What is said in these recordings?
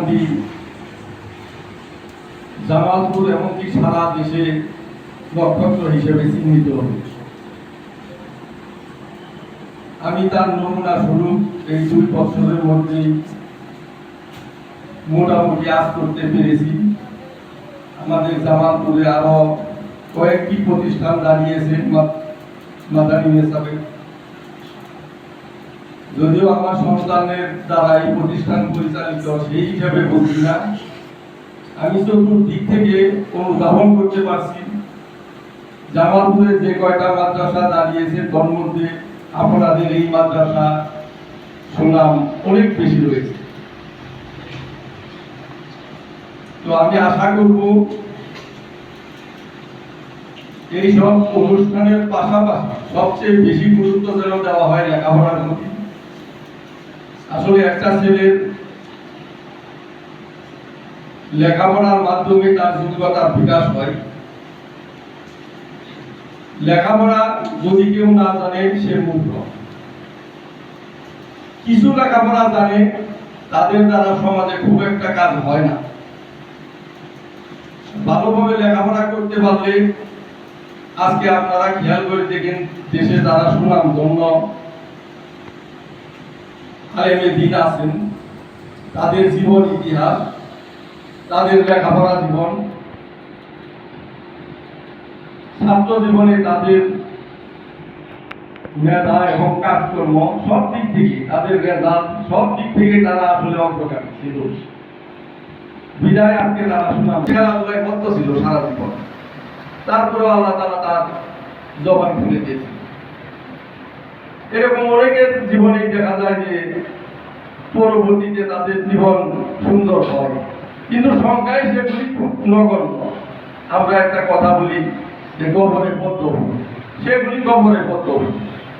প্রতিষ্ঠানটি জামালপুর এমনকি সারা দেশে নক্ষত্র হিসেবে চিহ্নিত আমি তার নমুনা স্বরূপ এই দুই বছরের মধ্যেই মোটামুটি আজ করতে পেরেছি। আমাদের জামালপুরে আরও কয়েকটি প্রতিষ্ঠান দাঁড়িয়েছে মাদানী হিসাবে যদিও আমার সন্তানের দ্বারা এই প্রতিষ্ঠান পরিচালিত, সেই হিসাবে বলছি না। আমি চতুর্দিক থেকে অনুধাবন করতে পারছি। জামালপুরে যে কয়টা মাদ্রাসা দাঁড়িয়েছে তার মধ্যে আপনাদের এই মাদ্রাসা সুনাম অনেক বেশি রয়েছে। তো আমি আশা করব এই সব অনুষ্ঠানের পাশাপাশি সবচেয়ে বেশি গুরুত্ব যেন দেওয়া হয় লেখাপড়ার প্রতি আসলে একটা ছেলের লেখাপড়ার মাধ্যমে তার যোগ্যতার বিকাশ হয়। লেখাপড়া যদি কেউ না জানে, সে মূর্খ। কিছু লেখাপড়া জানে, তাদের দ্বারা সমাজে খুব একটা কাজ হয় না। ভালোভাবে লেখাপড়া করতে পারলে, আজকে আপনারা খেয়াল করে দেখেন, দেশে যারা সুনাম, ধন্য আলেমে দিন আছেন, তাদের জীবন ইতিহাস, তাদের লেখাপড়া জীবন, ছাত্র জীবনে তাদের মেধা এবং কাজকর্ম সব দিক থেকে, তাদের রেজাল্ট সব দিক থেকে তারা আসলে অগ্রগামী ছিল বিদায় আজকে তারা শুনলাম খেলাধুলায় মত্ত ছিল সারা জীবন। তারপরে আল্লাহ তারা তার জবান খুলে দিয়েছে এরকম অনেকের জীবনেই দেখা যায় যে পরবর্তীতে তাদের জীবন সুন্দর হয়। কিন্তু সংখ্যায় সেগুলি খুব নগণ্য। আমরা একটা কথা বলি যে গহরে পদ্মভূ সেগুলি গহরে পদ্মভূ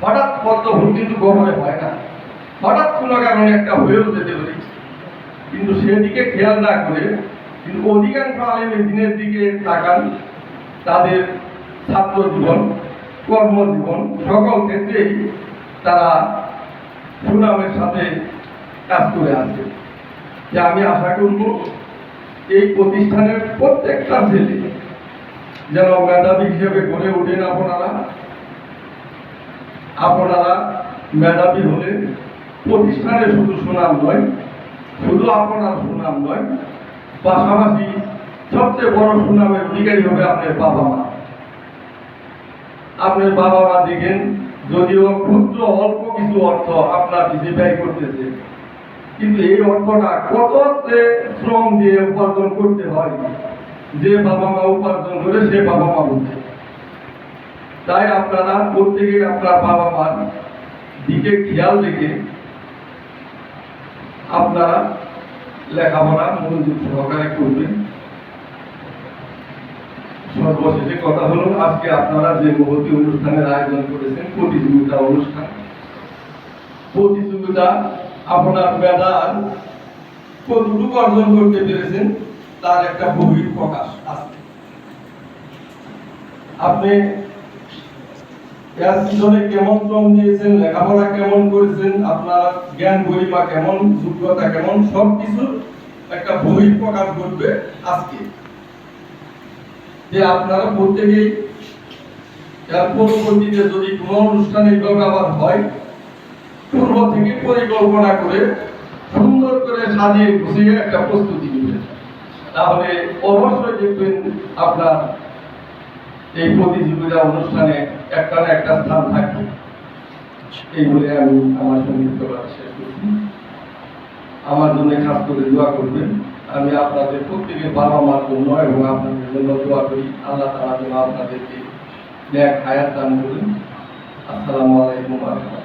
হঠাৎ পদ্মভূ কিন্তু গহরে হয় না। হঠাৎ কোনো কারণে একটা হয়েও যেতে পারে। কিন্তু সেদিকে খেয়াল না করে কিন্তু অধিকাংশ আলেমের দিনের দিকে তাকান, তাদের ছাত্র জীবন কর্মজীবন সকল ক্ষেত্রেই তারা সুনামের সাথে কাজ করে আসছে যে আমি আশা করব এই প্রতিষ্ঠানের প্রত্যেকটা ছেলে যেন মেধাবী হিসেবে গড়ে ওঠেন আপনারা। আপনারা মেধাবী হলে প্রতিষ্ঠানে শুধু সুনাম নয়, শুধু আপনার সুনাম নয়, পাশাপাশি সবচেয়ে বড় সুনামের অধিকারী হবে আপনার বাবা মা। আপনার বাবা মা দেখেন যদিও ক্ষুদ্র অল্প কিছু অর্থ আপনার পিছিয়ে ব্যয় করতেছে, কিন্তু এই অর্থটা কত শ্রম দিয়ে উপার্জন করতে হয়, যে বাবা মা উপার্জন করে সে বাবা মা বুঝে। তাই আপনারা প্রত্যেকে আপনার বাবা মার দিকে খেয়াল রেখে আপনারা লেখাপড়া মনোযোগ সহকারে করবেন। সর্বশেষে কথা হলো, আজকে আপনারা যে মহতি অনুষ্ঠানের আয়োজন করেছেন, প্রতিযোগিতা অনুষ্ঠান। প্রতিযোগিতা আপনার মেধার কতটুকু অর্জন করতে পেরেছেন, তার একটা বহির প্রকাশ আছে। আপনি পিছনে কেমন শ্রম দিয়েছেন, লেখাপড়া কেমন করেছেন, আপনার জ্ঞান গরিমা কেমন, যোগ্যতা কেমন সব কিছু একটা বহির প্রকাশ করবে আজকে। যে আপনারা প্রত্যেকেই এর পরবর্তীতে যদি কোনো অনুষ্ঠানে এইভাবে আবার হয়, পূর্ব থেকে পরিকল্পনা করে সুন্দর করে সাজিয়ে গুছিয়ে একটা প্রস্তুতি নেবেন। তাহলে অবশ্যই দেখবেন আপনার এই প্রতিযোগিতা অনুষ্ঠানে একটা না একটা স্থান থাকবে। এই বলে আমি আমার সঙ্গে আমার জন্য খাস করে দোয়া করবেন। আমি আপনাদের প্রত্যেকের বাবা মার জন্য এবং আপনাদের জন্য দোয়া করি। আল্লাহ তালা যেন আপনাদেরকে এক হায়াত দান করুন। আসসালামু আলাইকুম রহমতুল্লাহ।